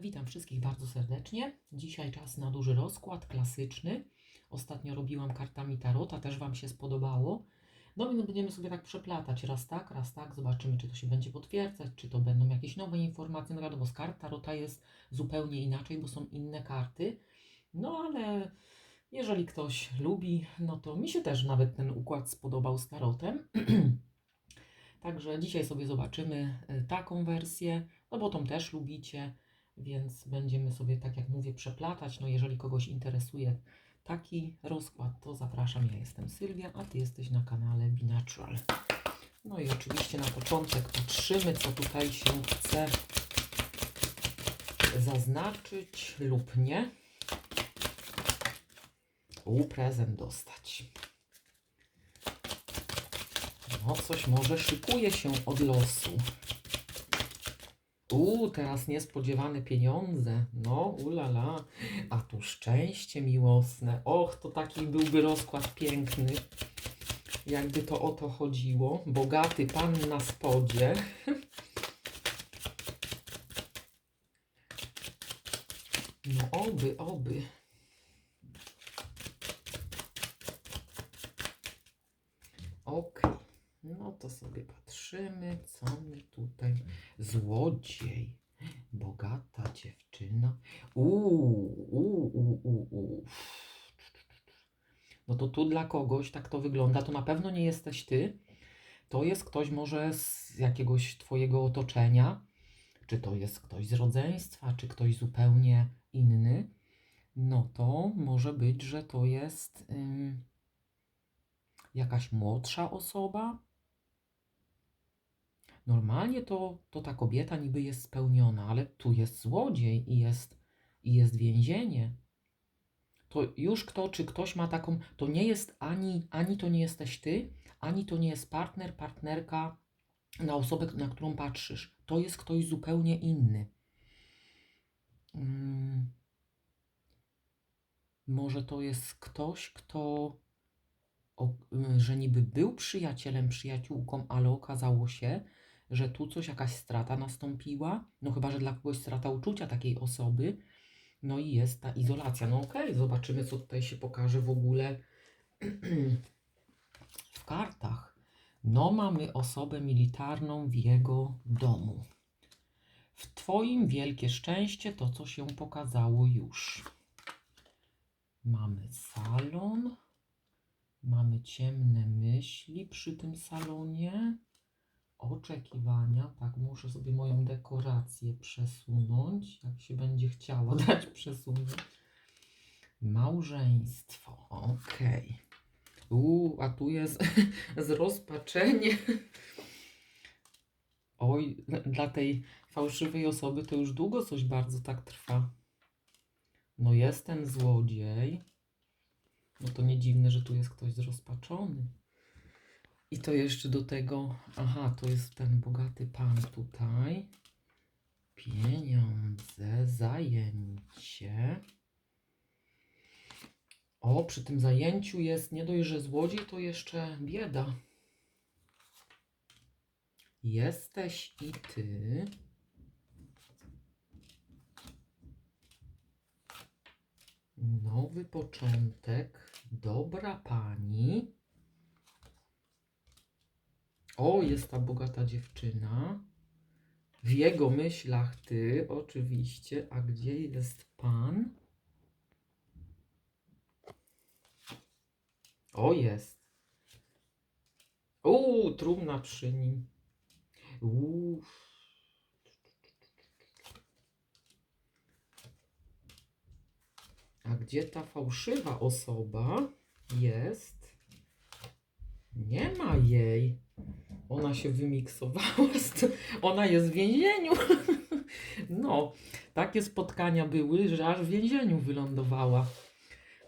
Witam wszystkich bardzo serdecznie. Dzisiaj czas na duży rozkład klasyczny. Ostatnio robiłam kartami tarota, też Wam się spodobało. No więc będziemy sobie tak przeplatać raz tak, raz tak. Zobaczymy, czy to się będzie potwierdzać, czy to będą jakieś nowe informacje. No wiadomo, z kart tarota jest zupełnie inaczej, bo są inne karty. No ale jeżeli ktoś lubi, no to mi się też nawet ten układ spodobał z tarotem. Także dzisiaj sobie zobaczymy y, taką wersję, no bo tą też lubicie, więc będziemy sobie, tak jak mówię, przeplatać. No jeżeli kogoś interesuje taki rozkład, to zapraszam. Ja jestem Sylwia, a Ty jesteś na kanale Binatural. No i oczywiście na początek patrzymy, co tutaj się chce zaznaczyć lub nie. U, prezent dostać. No, coś może szykuje się od losu. U, teraz niespodziewane pieniądze. No, ulala. A tu szczęście miłosne. Och, to taki byłby rozkład piękny. Jakby to o to chodziło. Bogaty pan na spodzie. No, oby, oby. Okej. No to sobie patrzymy, co. Złodziej. Bogata dziewczyna. Uuu, uuu, uuu. No to tu dla kogoś tak to wygląda. To na pewno nie jesteś ty. To jest ktoś może z jakiegoś twojego otoczenia. Czy to jest ktoś z rodzeństwa, czy ktoś zupełnie inny. No to może być, że to jest jakaś młodsza osoba. Normalnie to, to ta kobieta niby jest spełniona, ale tu jest złodziej i jest, i jest więzienie. To już kto, czy ktoś ma taką, to nie jest ani, ani to nie jesteś ty, ani to nie jest partner, partnerka na osobę, na którą patrzysz. To jest ktoś zupełnie inny. Mm. Może to jest ktoś, kto o, y, że niby był przyjacielem, przyjaciółką, ale okazało się, że tu coś, jakaś strata nastąpiła. No chyba, że dla kogoś strata uczucia takiej osoby. No i jest ta izolacja. No okej, zobaczymy, co tutaj się pokaże w ogóle w kartach. No mamy osobę militarną w jego domu. W Twoim wielkie szczęście to, co się pokazało już. Mamy salon. Mamy ciemne myśli przy tym salonie. Oczekiwania. Tak, muszę sobie moją dekorację przesunąć. Jak się będzie chciała dać przesunąć. Małżeństwo. Okej. Uuu, a tu jest zrozpaczenie. Oj, dla tej fałszywej osoby to już długo coś bardzo tak trwa. No jest ten złodziej. No to nie dziwne, że tu jest ktoś zrozpaczony. I to jeszcze do tego, aha, to jest ten bogaty pan tutaj. Pieniądze, zajęcie. O, przy tym zajęciu jest nie dość, że złodziej, to jeszcze bieda. Jesteś i ty. Nowy początek. Dobra pani. O, jest ta bogata dziewczyna. W jego myślach ty, oczywiście. A gdzie jest pan? O, jest. Uuu, trumna przy nim. Uuu. A gdzie ta fałszywa osoba jest? Nie ma jej. Ona się wymiksowała. Ona jest w więzieniu. No, takie spotkania były, że aż w więzieniu wylądowała.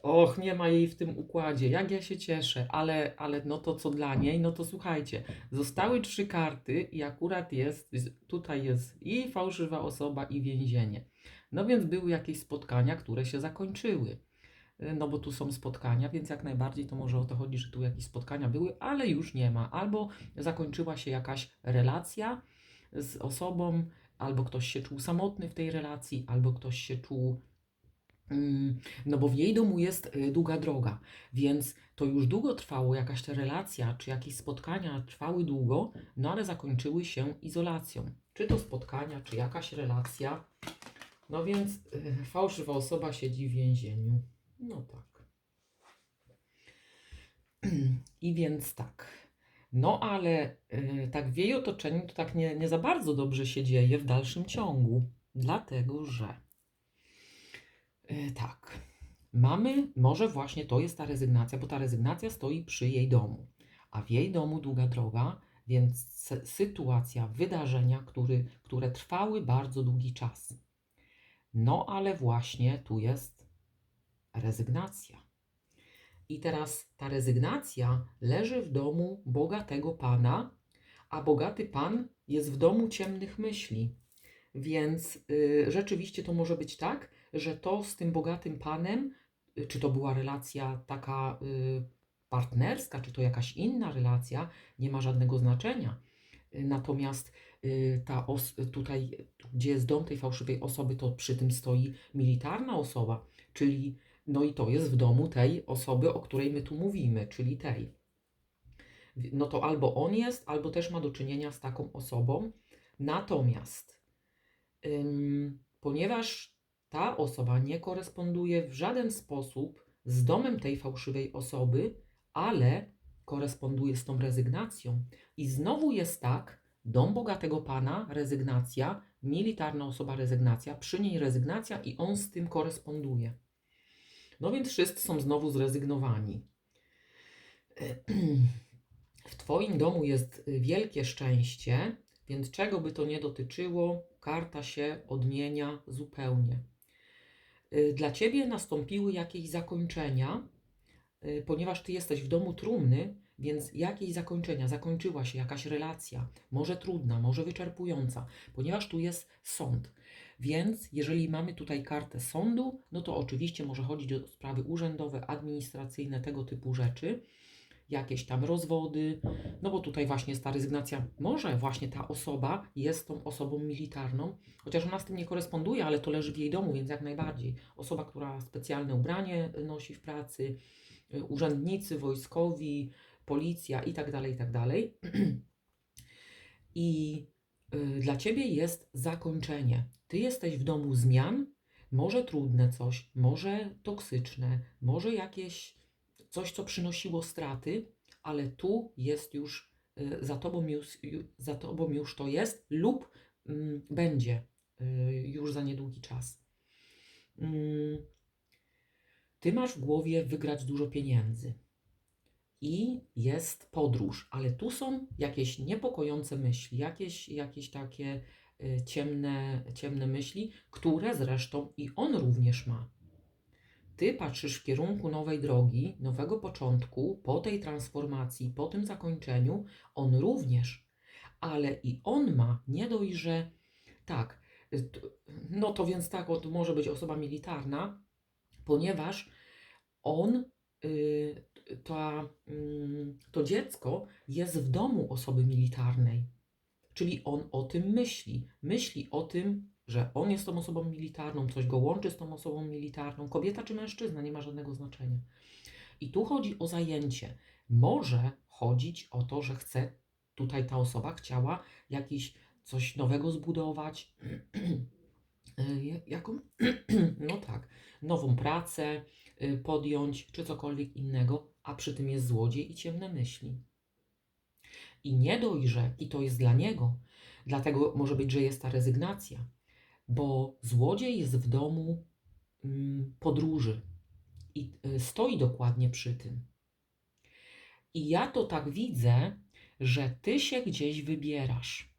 Och, nie ma jej w tym układzie. Jak ja się cieszę, ale, ale no to co dla niej, no to słuchajcie, zostały trzy karty i akurat jest, tutaj jest i fałszywa osoba i więzienie. No więc były jakieś spotkania, które się zakończyły. No bo tu są spotkania, więc jak najbardziej to może o to chodzi, że tu jakieś spotkania były, ale już nie ma. Albo zakończyła się jakaś relacja z osobą, albo ktoś się czuł samotny w tej relacji, albo ktoś się czuł. mm, No bo w jej domu jest y, długa droga, więc to już długo trwało, jakaś ta relacja, czy jakieś spotkania trwały długo, no ale zakończyły się izolacją. Czy to spotkania, czy jakaś relacja. No więc y, fałszywa osoba siedzi w więzieniu. No tak. I więc tak. No ale y, tak w jej otoczeniu to tak nie, nie za bardzo dobrze się dzieje w dalszym ciągu. Dlatego, że y, tak. Mamy, może właśnie to jest ta rezygnacja, bo ta rezygnacja stoi przy jej domu. A w jej domu długa droga, więc sy- sytuacja, wydarzenia, który, które trwały bardzo długi czas. No ale właśnie tu jest rezygnacja. I teraz ta rezygnacja leży w domu bogatego pana, a bogaty pan jest w domu ciemnych myśli. Więc y, rzeczywiście to może być tak, że to z tym bogatym panem, y, czy to była relacja taka y, partnerska, czy to jakaś inna relacja, nie ma żadnego znaczenia. Y, Natomiast y, ta os- tutaj, gdzie jest dom tej fałszywej osoby, to przy tym stoi militarna osoba, czyli no i to jest w domu tej osoby, o której my tu mówimy, czyli tej. No to albo on jest, albo też ma do czynienia z taką osobą. Natomiast, ym, ponieważ ta osoba nie koresponduje w żaden sposób z domem tej fałszywej osoby, ale koresponduje z tą rezygnacją. I znowu jest tak, dom bogatego pana, rezygnacja, militarna osoba, rezygnacja, przy niej rezygnacja i on z tym koresponduje. No więc wszyscy są znowu zrezygnowani. W Twoim domu jest wielkie szczęście, więc czego by to nie dotyczyło, karta się odmienia zupełnie. Dla Ciebie nastąpiły jakieś zakończenia, ponieważ Ty jesteś w domu trumny, więc jakieś zakończenia, zakończyła się jakaś relacja, może trudna, może wyczerpująca, ponieważ tu jest sąd. Więc jeżeli mamy tutaj kartę sądu, no to oczywiście może chodzić o sprawy urzędowe, administracyjne, tego typu rzeczy, jakieś tam rozwody, no bo tutaj właśnie jest ta rezygnacja. Może właśnie ta osoba jest tą osobą militarną, chociaż ona z tym nie koresponduje, ale to leży w jej domu, więc jak najbardziej. Osoba, która specjalne ubranie nosi w pracy, y, urzędnicy wojskowi, policja i tak dalej, i tak dalej. I dla ciebie jest zakończenie. Ty jesteś w domu zmian, może trudne coś, może toksyczne, może jakieś coś, co przynosiło straty, ale tu jest już y, za tobą już, ju- za tobą już to jest lub mm, będzie y, już za niedługi czas. Mm, Ty masz w głowie wygrać dużo pieniędzy i jest podróż, ale tu są jakieś niepokojące myśli, jakieś, jakieś takie y, ciemne, ciemne myśli, które zresztą i on również ma. Ty patrzysz w kierunku nowej drogi, nowego początku, po tej transformacji, po tym zakończeniu, on również, ale i on ma nie dość, że tak, t- no to więc tak, to może być osoba militarna, ponieważ on, ta, mm, to dziecko jest w domu osoby militarnej. Czyli on o tym myśli. Myśli o tym, że on jest tą osobą militarną, coś go łączy z tą osobą militarną. Kobieta czy mężczyzna, nie ma żadnego znaczenia. I tu chodzi o zajęcie. Może chodzić o to, że chce, tutaj ta osoba chciała jakiś coś nowego zbudować. Ja- Jaką? No tak, nową pracę y, podjąć, czy cokolwiek innego, a przy tym jest złodziej i ciemne myśli. I nie dojrze, i to jest dla niego, dlatego może być, że jest ta rezygnacja, bo złodziej jest w domu mm, podróży i y, stoi dokładnie przy tym. I ja to tak widzę, że ty się gdzieś wybierasz.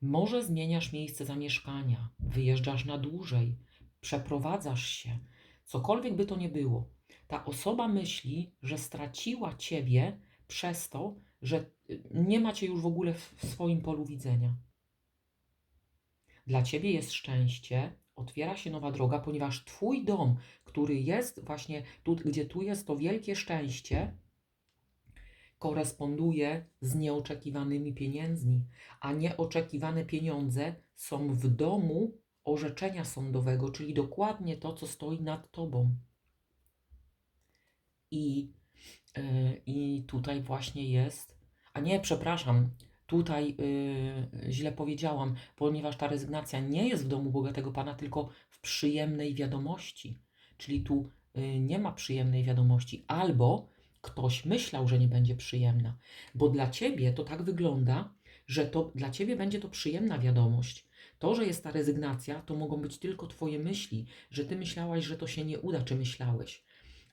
Może zmieniasz miejsce zamieszkania, wyjeżdżasz na dłużej, przeprowadzasz się, cokolwiek by to nie było. Ta osoba myśli, że straciła ciebie przez to, że y, nie ma cię już w ogóle w swoim polu widzenia. Dla ciebie jest szczęście, otwiera się nowa droga, ponieważ twój dom, który jest właśnie tu, gdzie tu jest to wielkie szczęście, koresponduje z nieoczekiwanymi pieniędzmi, a nieoczekiwane pieniądze są w domu orzeczenia sądowego, czyli dokładnie to, co stoi nad tobą. I, yy, i tutaj właśnie jest. A nie, przepraszam, tutaj yy, źle powiedziałam, ponieważ ta rezygnacja nie jest w domu bogatego pana, tylko w przyjemnej wiadomości. Czyli tu yy, nie ma przyjemnej wiadomości, albo ktoś myślał, że nie będzie przyjemna, bo dla ciebie to tak wygląda, że to dla ciebie będzie to przyjemna wiadomość. To, że jest ta rezygnacja, to mogą być tylko twoje myśli, że ty myślałaś, że to się nie uda, czy myślałeś.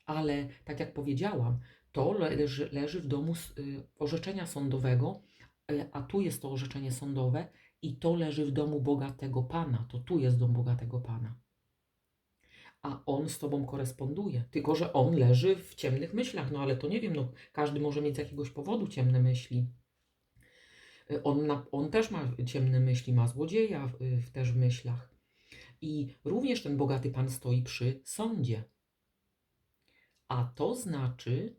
Ale tak jak powiedziałam, to leży, leży w domu y, orzeczenia sądowego, y, a tu jest to orzeczenie sądowe i to leży w domu bogatego pana. To tu jest dom bogatego pana. A on z tobą koresponduje. Tylko, że on leży w ciemnych myślach. No ale to nie wiem, no każdy może mieć z jakiegoś powodu ciemne myśli. Y, On, na, on też ma ciemne myśli, ma złodzieja w, w, też w myślach. I również ten bogaty pan stoi przy sądzie. A to znaczy,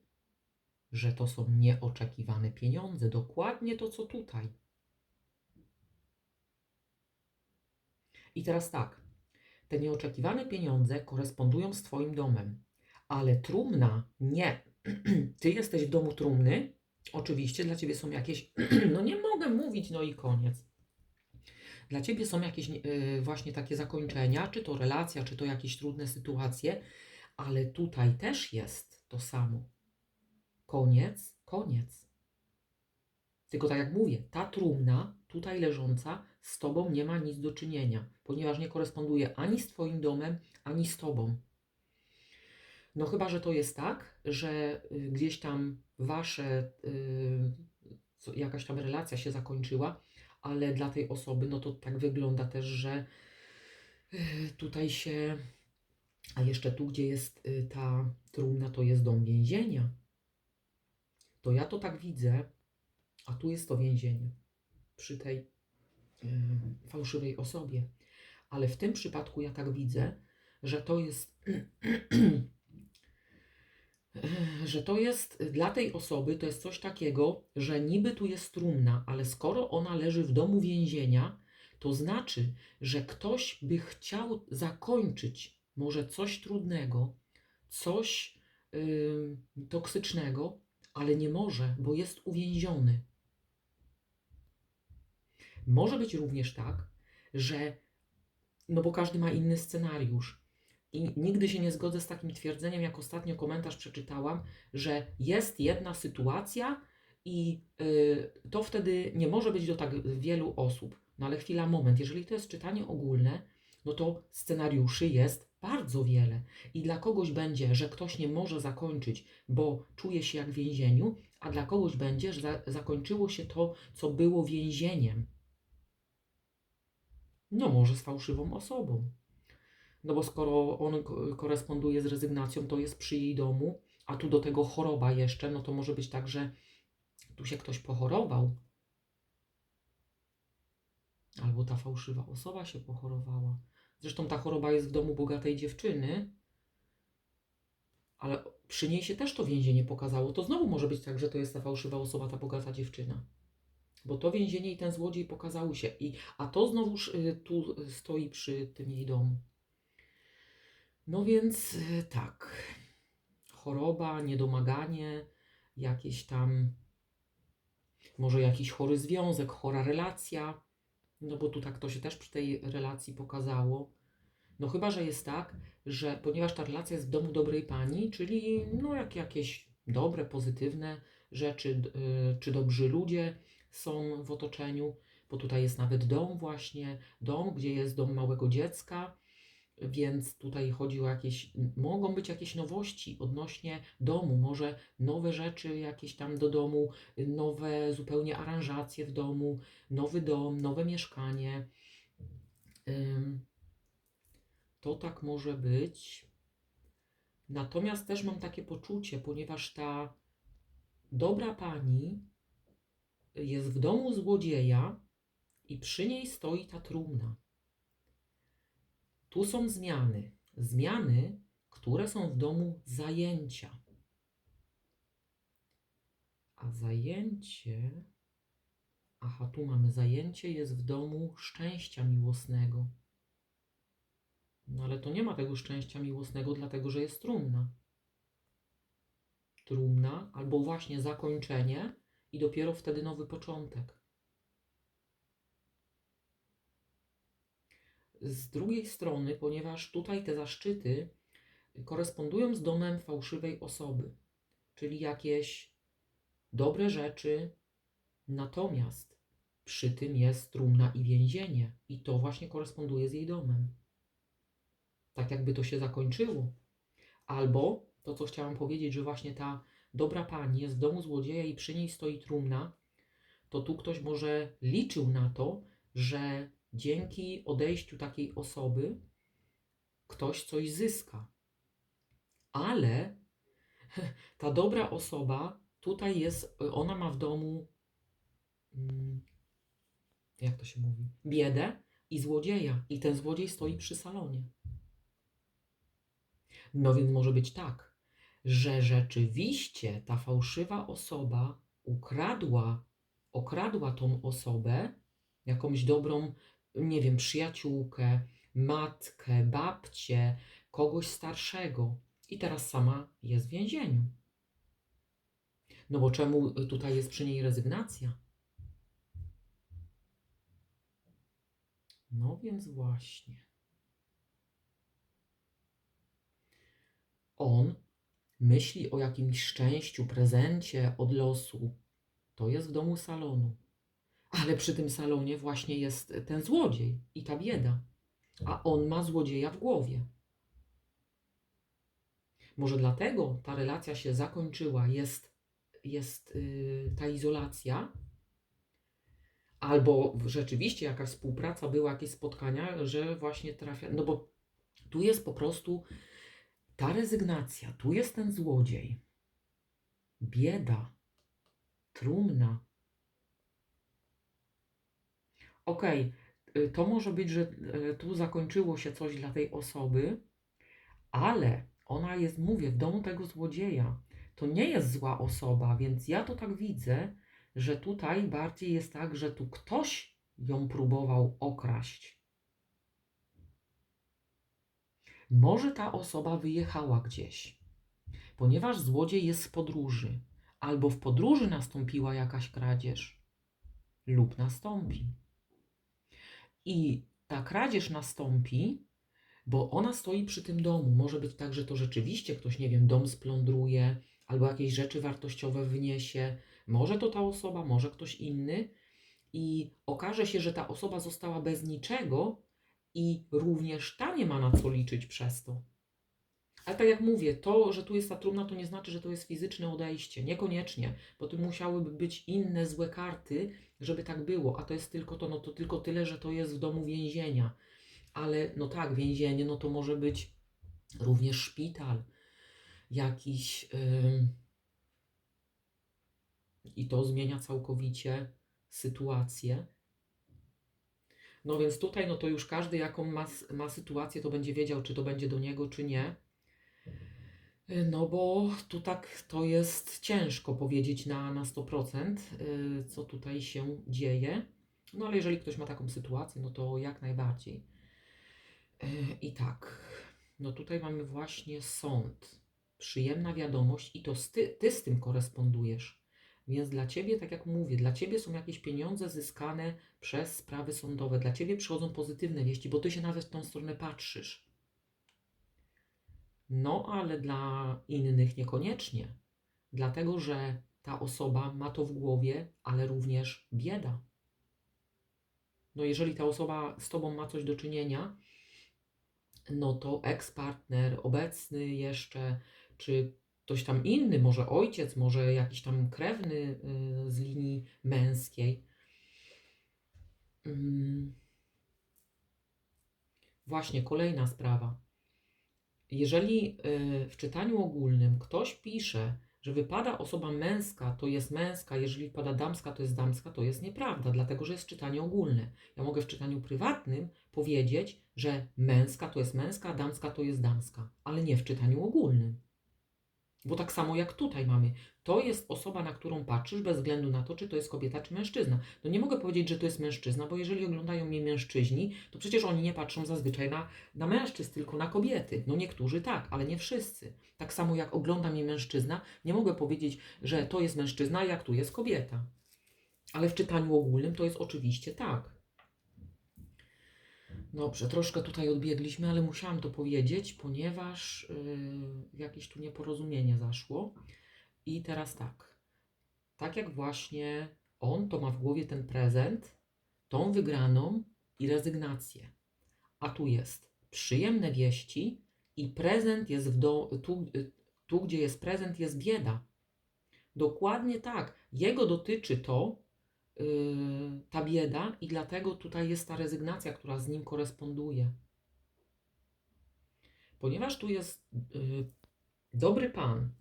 że to są nieoczekiwane pieniądze. Dokładnie to, co tutaj. I teraz tak. Te nieoczekiwane pieniądze korespondują z Twoim domem, ale trumna nie. Ty jesteś w domu trumny. Oczywiście dla Ciebie są jakieś. No nie mogę mówić, no i koniec. Dla Ciebie są jakieś yy, właśnie takie zakończenia, czy to relacja, czy to jakieś trudne sytuacje, ale tutaj też jest to samo. Koniec, koniec. Tylko tak jak mówię, ta trumna tutaj leżąca z Tobą nie ma nic do czynienia, ponieważ nie koresponduje ani z Twoim domem, ani z Tobą. No chyba, że to jest tak, że y, gdzieś tam Wasze, y, co- jakaś tam relacja się zakończyła, ale dla tej osoby, no to tak wygląda też, że y, tutaj się, a jeszcze tu, gdzie jest y, ta trumna, to jest dom więzienia. To ja to tak widzę, a tu jest to więzienie przy tej y, fałszywej osobie. Ale w tym przypadku ja tak widzę, że to jest, że to jest dla tej osoby, to jest coś takiego, że niby tu jest trumna, ale skoro ona leży w domu więzienia, to znaczy, że ktoś by chciał zakończyć może coś trudnego, coś y, toksycznego, ale nie może, bo jest uwięziony. Może być również tak, że no bo każdy ma inny scenariusz. I nigdy się nie zgodzę z takim twierdzeniem, jak ostatnio komentarz przeczytałam, że jest jedna sytuacja i y, to wtedy nie może być do tak wielu osób. No ale chwila, moment. Jeżeli to jest czytanie ogólne, no to scenariuszy jest bardzo wiele. I dla kogoś będzie, że ktoś nie może zakończyć, bo czuje się jak w więzieniu, a dla kogoś będzie, że za, zakończyło się to, co było więzieniem. No może z fałszywą osobą. No bo skoro on ko- koresponduje z rezygnacją, to jest przy jej domu, a tu do tego choroba jeszcze, no to może być tak, że tu się ktoś pochorował. Albo ta fałszywa osoba się pochorowała. Zresztą ta choroba jest w domu bogatej dziewczyny, ale przy niej się też to więzienie pokazało. To znowu może być tak, że to jest ta fałszywa osoba, ta bogata dziewczyna. Bo to więzienie i ten złodziej pokazały się. I, a to znowuż y, tu stoi przy tym jej domu. No więc y, tak. Choroba, niedomaganie, jakieś tam, może jakiś chory związek, chora relacja. No bo tu tak to się też przy tej relacji pokazało. No chyba, że jest tak, że ponieważ ta relacja jest w domu dobrej pani, czyli no jak jakieś dobre, pozytywne rzeczy, y, czy dobrzy ludzie są w otoczeniu, bo tutaj jest nawet dom właśnie, dom, gdzie jest dom małego dziecka, więc tutaj chodzi o jakieś, mogą być jakieś nowości odnośnie domu, może nowe rzeczy jakieś tam do domu, nowe zupełnie aranżacje w domu, nowy dom, nowe mieszkanie. To tak może być. Natomiast też mam takie poczucie, ponieważ ta dobra pani jest w domu złodzieja i przy niej stoi ta trumna. Tu są zmiany. Zmiany, które są w domu zajęcia. A zajęcie. Aha, tu mamy zajęcie, jest w domu szczęścia miłosnego. No ale to nie ma tego szczęścia miłosnego, dlatego że jest trumna. Trumna, albo właśnie zakończenie i dopiero wtedy nowy początek. Z drugiej strony, ponieważ tutaj te zaszczyty korespondują z domem fałszywej osoby, czyli jakieś dobre rzeczy, natomiast przy tym jest trumna i więzienie, i to właśnie koresponduje z jej domem. Tak jakby to się zakończyło. Albo to, co chciałam powiedzieć, że właśnie ta dobra pani jest w domu złodzieja i przy niej stoi trumna, to tu ktoś może liczył na to, że dzięki odejściu takiej osoby ktoś coś zyska. Ale ta dobra osoba tutaj jest, ona ma w domu, mm, jak to się mówi, biedę i złodzieja. I ten złodziej stoi przy salonie. No więc może być tak, że rzeczywiście ta fałszywa osoba ukradła, okradła tą osobę, jakąś dobrą, nie wiem, przyjaciółkę, matkę, babcię, kogoś starszego i teraz sama jest w więzieniu. No bo czemu tutaj jest przy niej rezygnacja? No więc właśnie. On myśli o jakimś szczęściu, prezencie od losu. To jest w domu salonu. Ale przy tym salonie właśnie jest ten złodziej i ta bieda. A on ma złodzieja w głowie. Może dlatego ta relacja się zakończyła, jest, jest yy, ta izolacja, albo rzeczywiście jakaś współpraca była, jakieś spotkania, że właśnie trafia. No bo tu jest po prostu ta rezygnacja, tu jest ten złodziej, bieda, trumna. Okej, okay, to może być, że y, tu zakończyło się coś dla tej osoby, ale ona jest, mówię, w domu tego złodzieja. To nie jest zła osoba, więc ja to tak widzę, że tutaj bardziej jest tak, że tu ktoś ją próbował okraść. Może ta osoba wyjechała gdzieś, ponieważ złodziej jest z podróży, albo w podróży nastąpiła jakaś kradzież, lub nastąpi. I ta kradzież nastąpi, bo ona stoi przy tym domu. Może być tak, że to rzeczywiście ktoś, nie wiem, dom splądruje, albo jakieś rzeczy wartościowe wyniesie. Może to ta osoba, może ktoś inny. I okaże się, że ta osoba została bez niczego, i również ta nie ma na co liczyć przez to. Ale tak jak mówię, to, że tu jest ta trumna, to nie znaczy, że to jest fizyczne odejście. Niekoniecznie, bo tu musiałyby być inne złe karty, żeby tak było. A to jest tylko to, no to tylko tyle, że to jest w domu więzienia. Ale no tak, więzienie, no to może być również szpital, jakiś. Yy... I to zmienia całkowicie sytuację. No więc tutaj, no to już każdy, jaką ma, ma sytuację, to będzie wiedział, czy to będzie do niego, czy nie. No bo tu tak to jest ciężko powiedzieć na, na 100%, y, co tutaj się dzieje. No ale jeżeli ktoś ma taką sytuację, no to jak najbardziej. Y, I tak, no tutaj mamy właśnie sąd. Przyjemna wiadomość i to ty, ty z tym korespondujesz. Więc dla ciebie, tak jak mówię, dla ciebie są jakieś pieniądze zyskane przez sprawy sądowe. Dla ciebie przychodzą pozytywne wieści, bo ty się nawet w tą stronę patrzysz. No, ale dla innych niekoniecznie. Dlatego, że ta osoba ma to w głowie, ale również bieda. No, jeżeli ta osoba z tobą ma coś do czynienia, no to eks-partner, obecny jeszcze, czy ktoś tam inny, może ojciec, może jakiś tam krewny y, z linii męskiej. Mm. Właśnie kolejna sprawa. Jeżeli y, w czytaniu ogólnym ktoś pisze, że wypada osoba męska, to jest męska, jeżeli wypada damska, to jest damska, to jest nieprawda, dlatego że jest czytanie ogólne. Ja mogę w czytaniu prywatnym powiedzieć, że męska to jest męska, damska to jest damska, ale nie w czytaniu ogólnym. Bo tak samo jak tutaj mamy, to jest osoba, na którą patrzysz, bez względu na to, czy to jest kobieta, czy mężczyzna. No nie mogę powiedzieć, że to jest mężczyzna, bo jeżeli oglądają mnie mężczyźni, to przecież oni nie patrzą zazwyczaj na, na mężczyzn, tylko na kobiety. No niektórzy tak, ale nie wszyscy. Tak samo jak ogląda mnie mężczyzna, nie mogę powiedzieć, że to jest mężczyzna, jak tu jest kobieta. Ale w czytaniu ogólnym to jest oczywiście tak. Dobrze, troszkę tutaj odbiegliśmy, ale musiałam to powiedzieć, ponieważ yy, jakieś tu nieporozumienie zaszło. I teraz tak. Tak jak właśnie on to ma w głowie ten prezent, tą wygraną i rezygnację. A tu jest przyjemne wieści i prezent jest w do, tu, y, tu, gdzie jest prezent, jest bieda. Dokładnie tak. Jego dotyczy to, ta bieda, i dlatego tutaj jest ta rezygnacja, która z nim koresponduje. Ponieważ tu jest yy, dobry pan,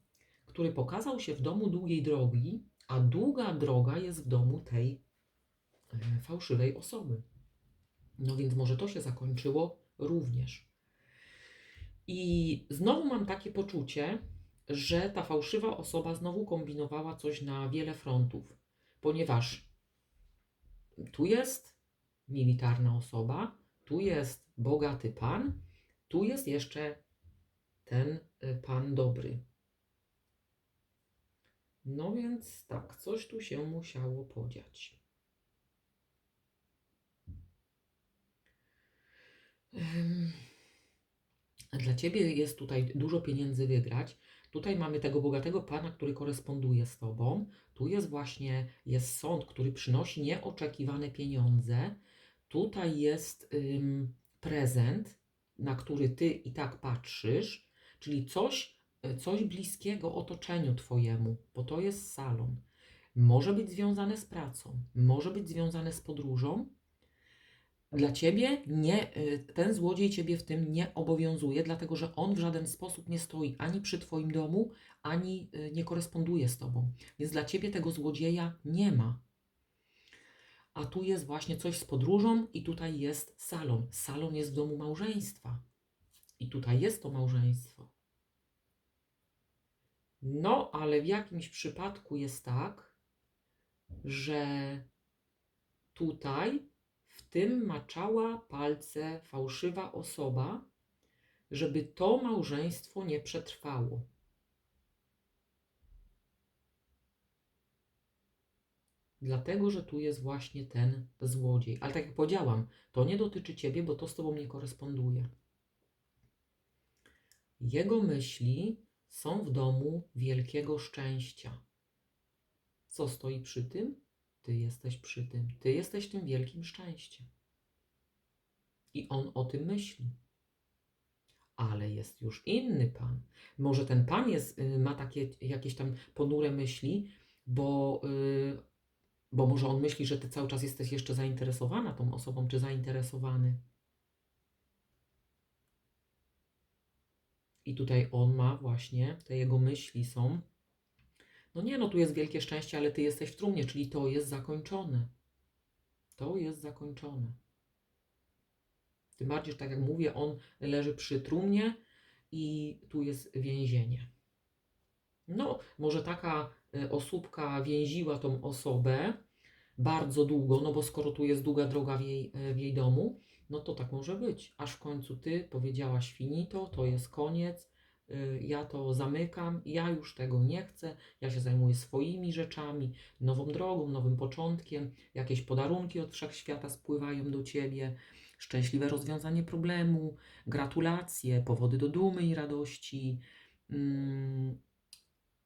który pokazał się w domu długiej drogi, a długa droga jest w domu tej yy, fałszywej osoby. No więc może to się zakończyło również. I znowu mam takie poczucie, że ta fałszywa osoba znowu kombinowała coś na wiele frontów, ponieważ tu jest militarna osoba, tu jest bogaty pan, tu jest jeszcze ten y, pan dobry. No więc tak, coś tu się musiało podziać. Ym, Dla ciebie jest tutaj dużo pieniędzy wygrać. Tutaj mamy tego bogatego pana, który koresponduje z tobą. Tu jest właśnie jest sąd, który przynosi nieoczekiwane pieniądze. Tutaj jest ym, prezent, na który ty i tak patrzysz, czyli coś, y, coś bliskiego otoczeniu twojemu, bo to jest salon. Może być związane z pracą, może być związane z podróżą. Dla ciebie nie, y, ten złodziej ciebie w tym nie obowiązuje, dlatego że on w żaden sposób nie stoi ani przy twoim domu, ani y, nie koresponduje z tobą. Więc dla ciebie tego złodzieja nie ma. A tu jest właśnie coś z podróżą, i tutaj jest salon. Salon jest w domu małżeństwa. I tutaj jest to małżeństwo. No, ale w jakimś przypadku jest tak, że tutaj w tym maczała palce fałszywa osoba, żeby to małżeństwo nie przetrwało. Dlatego, że tu jest właśnie ten złodziej. Ale tak jak powiedziałam, to nie dotyczy ciebie, bo to z tobą nie koresponduje. Jego myśli są w domu wielkiego szczęścia. Co stoi przy tym? Ty jesteś przy tym. Ty jesteś tym wielkim szczęściem. I on o tym myśli. Ale jest już inny pan. Może ten pan jest, y, ma takie jakieś tam ponure myśli, bo, y, bo może on myśli, że ty cały czas jesteś jeszcze zainteresowana tą osobą, czy zainteresowany. I tutaj on ma właśnie, te jego myśli są, no nie, no tu jest wielkie szczęście, ale ty jesteś w trumnie, czyli to jest zakończone. To jest zakończone. Tym bardziej, że tak jak mówię, on leży przy trumnie i tu jest więzienie. No, może taka e, osóbka więziła tą osobę bardzo długo, no bo skoro tu jest długa droga w jej, e, w jej domu, no to tak może być. Aż w końcu ty powiedziałaś finito, to jest koniec, ja to zamykam, ja już tego nie chcę, ja się zajmuję swoimi rzeczami, nową drogą, nowym początkiem, jakieś podarunki od wszechświata spływają do ciebie, szczęśliwe rozwiązanie problemu, gratulacje, powody do dumy i radości, mm,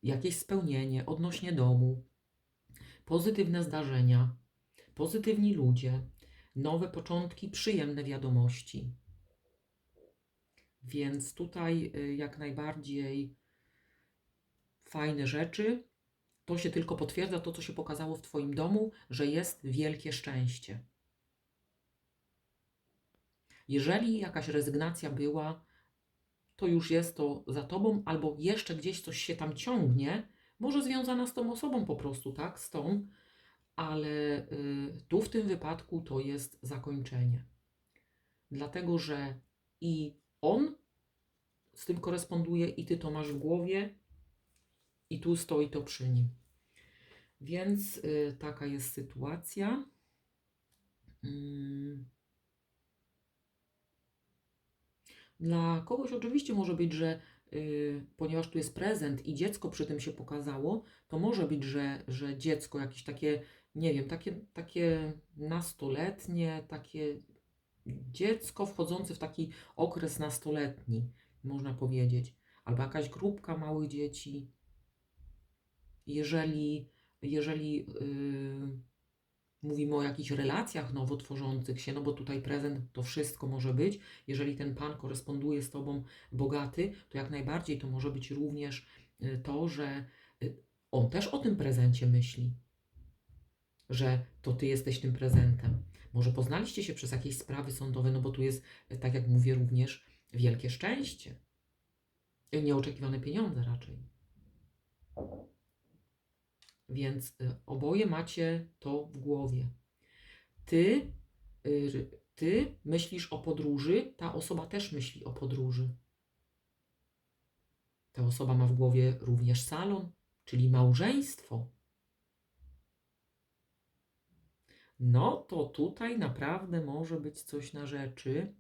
jakieś spełnienie odnośnie domu, pozytywne zdarzenia, pozytywni ludzie, nowe początki, przyjemne wiadomości. Więc tutaj y, jak najbardziej fajne rzeczy. To się tylko potwierdza to, co się pokazało w Twoim domu, że jest wielkie szczęście. Jeżeli jakaś rezygnacja była, to już jest to za Tobą, albo jeszcze gdzieś coś się tam ciągnie, może związana z tą osobą po prostu, tak? Z tą, ale y, tu w tym wypadku to jest zakończenie. Dlatego, że i on z tym koresponduje, i ty to masz w głowie, I tu stoi to przy nim. Więc y, taka jest sytuacja. Mm. Dla kogoś oczywiście może być, że y, ponieważ tu jest prezent i dziecko przy tym się pokazało, to może być, że, że dziecko jakieś takie, nie wiem, takie, takie nastoletnie, takie dziecko wchodzące w taki okres nastoletni, można powiedzieć, albo jakaś grupka małych dzieci. Jeżeli, jeżeli yy, mówimy o jakichś relacjach nowo tworzących się, no bo tutaj prezent to wszystko może być. Jeżeli ten pan koresponduje z tobą bogaty, to jak najbardziej to może być również y, to, że y, on też o tym prezencie myśli. Że to ty jesteś tym prezentem. Może poznaliście się przez jakieś sprawy sądowe, no bo tu jest, tak jak mówię, również wielkie szczęście. Nieoczekiwane pieniądze raczej. Więc y, oboje macie to w głowie. Ty, y, ty myślisz o podróży, ta osoba też myśli o podróży. Ta osoba ma w głowie również salon, czyli małżeństwo. No to tutaj naprawdę może być coś na rzeczy.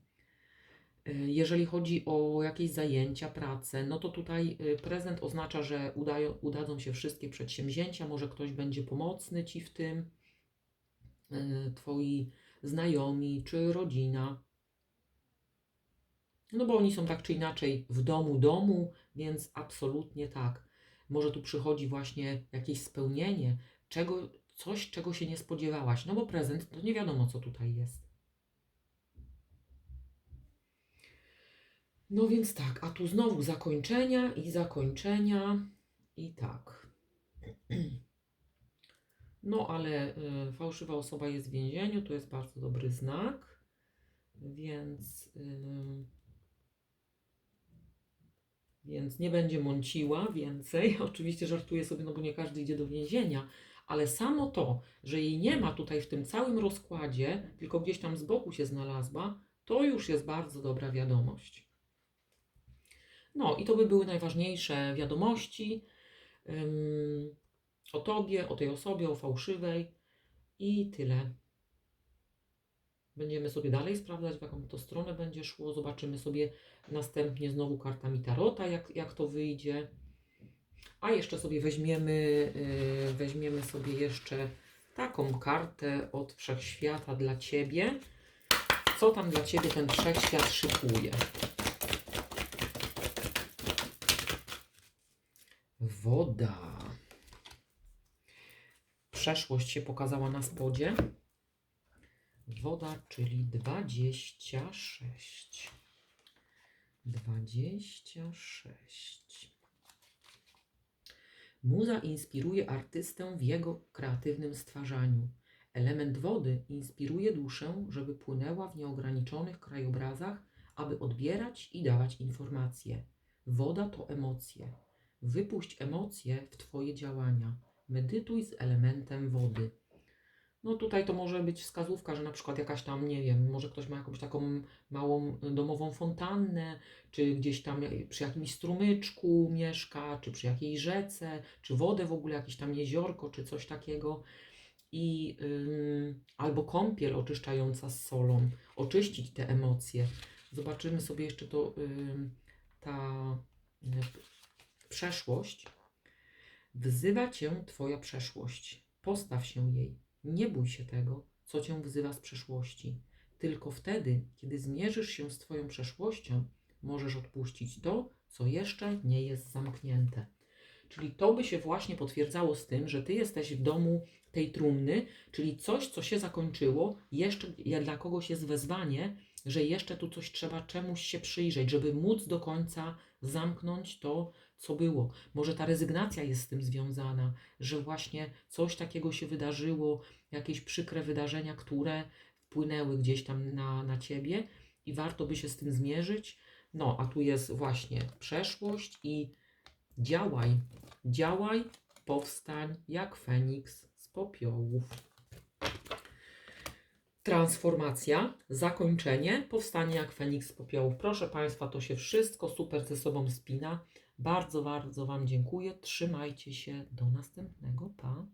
Y, Jeżeli chodzi o jakieś zajęcia, pracę, no to tutaj y, prezent oznacza, że udają, udadzą się wszystkie przedsięwzięcia, może ktoś będzie pomocny ci w tym, y, twoi znajomi czy rodzina. No bo oni są tak czy inaczej w domu domu, więc absolutnie tak. Może tu przychodzi właśnie jakieś spełnienie, czego, coś, czego się nie spodziewałaś. No bo prezent to nie wiadomo, co tutaj jest. No więc tak, a tu znowu zakończenia i zakończenia i tak. No ale y, fałszywa osoba jest w więzieniu, to jest bardzo dobry znak, więc, y, więc nie będzie mąciła więcej. Oczywiście żartuję sobie, no bo nie każdy idzie do więzienia, ale samo to, że jej nie ma tutaj w tym całym rozkładzie, tylko gdzieś tam z boku się znalazła, to już jest bardzo dobra wiadomość. No i to by były najważniejsze wiadomości ym, o tobie, o tej osobie, o fałszywej i tyle. Będziemy sobie dalej sprawdzać, w jaką to stronę będzie szło. Zobaczymy sobie następnie znowu kartami Tarota, jak, jak to wyjdzie. A jeszcze sobie weźmiemy, yy, weźmiemy sobie jeszcze taką kartę od Wszechświata dla Ciebie. Co tam dla Ciebie ten Wszechświat szykuje? Woda. Przeszłość się pokazała na spodzie. Woda, czyli 26. 26. Muza inspiruje artystę w jego kreatywnym stwarzaniu. Element wody inspiruje duszę, żeby płynęła w nieograniczonych krajobrazach, aby odbierać i dawać informacje. Woda to emocje. Wypuść emocje w Twoje działania. Medytuj z elementem wody. No tutaj to może być wskazówka, że na przykład jakaś tam, nie wiem, może ktoś ma jakąś taką małą domową fontannę, czy gdzieś tam przy jakimś strumyczku mieszka, czy przy jakiejś rzece, czy wodę w ogóle, jakieś tam jeziorko, czy coś takiego. I ym, albo kąpiel oczyszczająca z solą, oczyścić te emocje. Zobaczymy sobie jeszcze to, ym, ta przeszłość. Wzywa cię Twoja przeszłość. Postaw się jej. Nie bój się tego, co cię wzywa z przeszłości. Tylko wtedy, kiedy zmierzysz się z Twoją przeszłością, możesz odpuścić to, co jeszcze nie jest zamknięte. Czyli to by się właśnie potwierdzało z tym, że Ty jesteś w domu tej trumny, czyli coś, co się zakończyło, jeszcze dla kogoś jest wezwanie, że jeszcze tu coś trzeba czemuś się przyjrzeć, żeby móc do końca zamknąć to, co było. Może ta rezygnacja jest z tym związana, że właśnie coś takiego się wydarzyło, jakieś przykre wydarzenia, które wpłynęły gdzieś tam na, na ciebie i warto by się z tym zmierzyć. No, a tu jest właśnie przeszłość i działaj, działaj, powstań jak Feniks z popiołów. Transformacja, zakończenie, powstanie jak Feniks z popiołów. Proszę Państwa, to się wszystko super ze sobą spina. Bardzo, bardzo Wam dziękuję. Trzymajcie się. Do następnego. Pa.